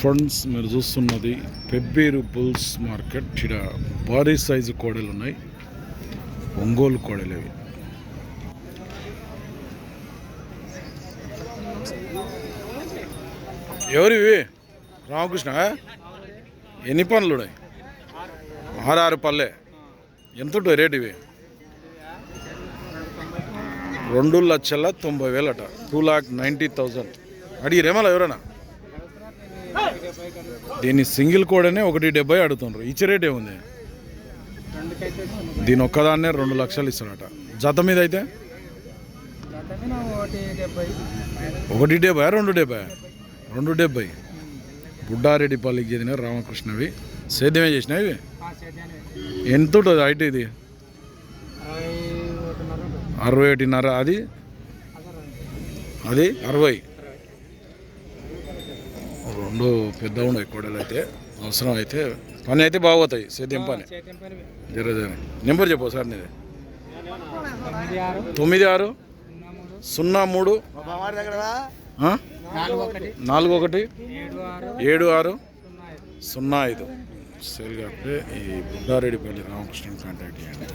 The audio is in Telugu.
ఫ్రెండ్స్ మీరు చూస్తున్నది పెబ్బేరు బుల్స్ మార్కెట్. ఇక్కడ భారీ సైజు కోడలు ఉన్నాయి. ఒంగోలు కోడలు అవి ఎవరివి రామకృష్ణ ఎన్ని పనులు ఆరారు పల్లె ఎంత రేట్ ఇవి? రెండు లక్షల తొంభై వేలట. Two lakh ninety thousand. అడిగిరేమలా ఎవరైనా దీన్ని సింగిల్ కోడనే ఒకటి డెబ్బై అడుగుతుండ్రు. ఇచ్చే రేటే ఉంది? దీని ఒక్కదాన్నే రెండు లక్షలు ఇస్తాడట జత మీద అయితే? ఒకటి డెబ్బై రెండు డెబ్బై? రెండు డెబ్బై. బుడ్డారెడ్డిపల్లికి చెందిన రామకృష్ణవి. సేద్యమే చేసినవి ఇవి? ఎంత ఉంటుంది హైట్ ఇది? అరవై ఒకటిన్నర అది? అది అరవై. రెండు పెద్ద ఉన్నాయి కోడలు అయితే అవసరం అయితే పని అయితే బాగోతాయి సేద్యం పని. జర నెంబర్ చెప్పు సార్ నీది. తొమ్మిది ఆరు సున్నా మూడు నాలుగు ఒకటి ఏడు ఆరు సున్నా ఐదు. సేల్ కాబట్టి ఈ బుడ్డారెడ్డిపల్లి రామకృష్ణ కాంటాక్ట్ చేయండి.